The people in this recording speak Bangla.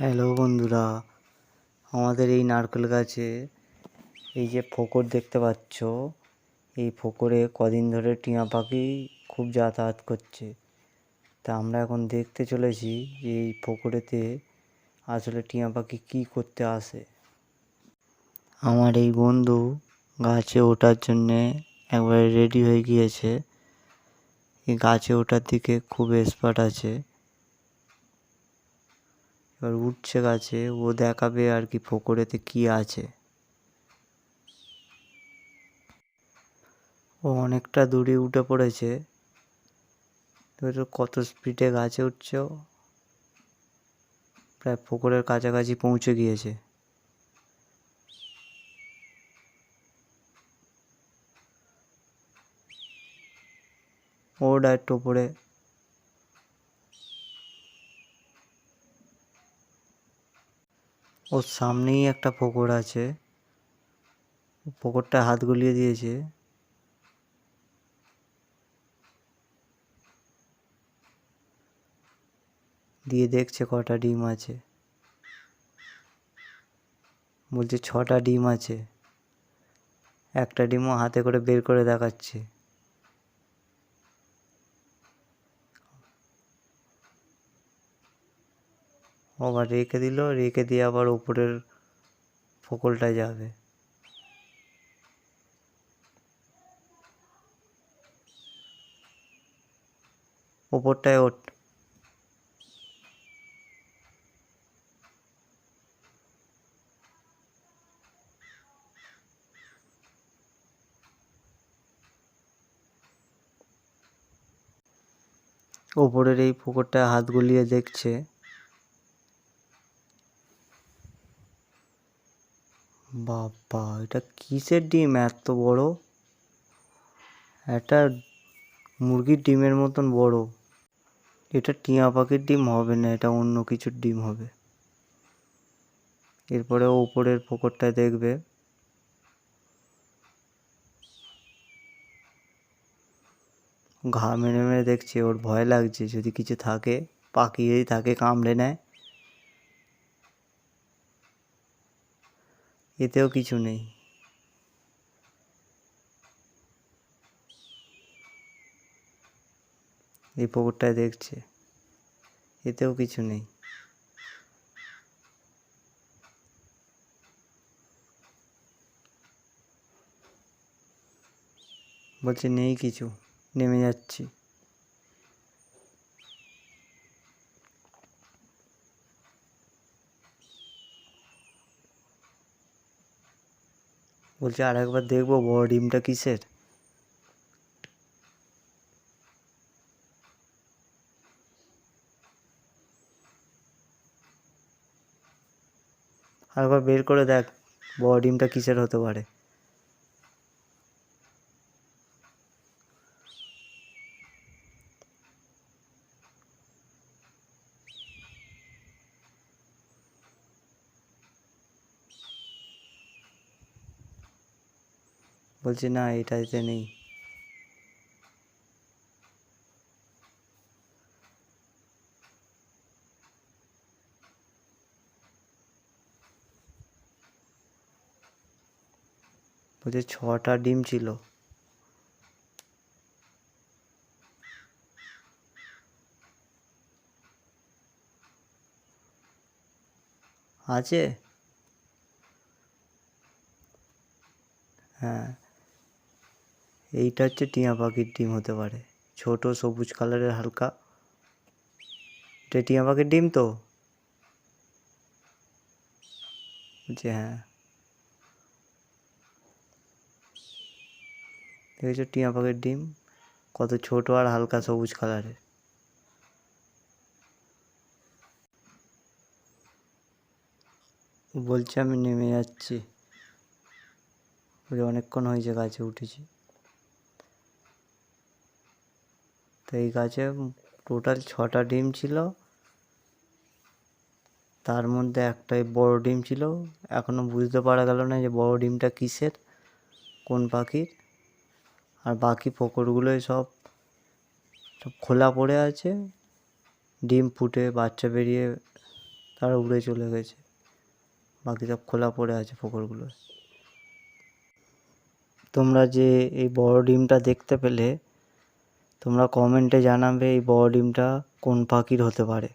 হ্যালো বন্ধুরা, আমাদের এই নারকেল গাছে এই যে ফোকর দেখতে পাচ্ছ, এই ফোকরে কদিন ধরে টিয়া পাখি খুব যাতায়াত করছে। তা আমরা এখন দেখতে চলেছি যে এই ফোকরেতে আসলে টিয়া পাখি কী করতে আসে। আমার এই বন্ধু গাছে ওঠার জন্যে একবারে রেডি হয়ে গিয়েছে। এই গাছে ওঠার দিকে খুব এক্সপার্ট আছে। এবার উঠছে গাছে, ও দেখাবে আর কি ফোকরেতে কি আছে। ও অনেকটা দূরে উঠে পড়েছে। কত স্পিডে গাছে উঠছে প্রায় ফোকরের কাছাকাছি পৌঁছে গিয়েছে। ও ডাইরেক্ট ওপরে ওর সামনেই একটা পুকুর আছে। পুকুরটা হাত গুলিয়ে দিয়েছে। দিয়ে দেখছে কটা ডিম আছে। বলছে, ছটা ডিম আছে। একটা ডিমও হাতে করে বের করে দেখাচ্ছে। আবার রেখে দিল, রেখে দিয়ে আবার উপরের ফোকলটায় যাবে। ওপরটায় ওঠ। ওপরের এই পুকুরটায় হাত গুলিয়ে দেখছে। বাবা, এটা কিসের ডিম এত বড়? একটা মুরগির ডিমের মতন বড়। এটা টিয়া পাখির ডিম হবে না, এটা অন্য কিছুর ডিম হবে। এরপরে ওপরের পুকুরটায় দেখবে। ঘা মেরে মেরে দেখছে, ওর ভয় লাগছে। যদি কিছু থাকে পাখি যদি থাকে, কামড়ে নেয়। এতেও কিছু নেই। এই পুকুরটায় দেখছে এতেও কিছু নেই। বলছে নেই কিছু নেমে যাচ্ছি। বলছে আর একবার দেখব বড় ডিমটা কিসের? আরেকবার বের করে দেখ, বড় ডিমটা কিসের হতে পারে। বলছে না এটাতে নেই। বলছে ছটা ডিম ছিল। আছে হ্যাঁ এইটা হচ্ছে টিয়া পাখির ডিম হতে পারে। ছোট, সবুজ কালারের হালকা। এটা টিয়া পাখির ডিম তো? বলছে হ্যাঁ। দেখেছ টিয়া পাখির ডিম? কত ছোট আর হালকা সবুজ কালারের। বলছে, আমি নেমে যাচ্ছি। অনেকক্ষণ হয়েছে গাছে উঠেছি। তো এই গাছে টোটাল ছটা ডিম ছিল। তার মধ্যে একটাই বড় ডিম ছিল। এখনও বুঝতে পারা গেল না যে বড় ডিমটা কিসের, কোন পাখির। আর বাকি পুকুরগুলোই সব সব খোলা পড়ে আছে। ডিম ফুটে, বাচ্চা বেরিয়ে তারা উড়ে চলে গেছে। বাকি সব খোলা পড়ে আছে ফোকরগুলো তোমরা যে এই বড় ডিমটা দেখতে পেলে তোমরা কমেন্টে জানাবে এই বড় ডিমটা কোন পাখির হতে পারে।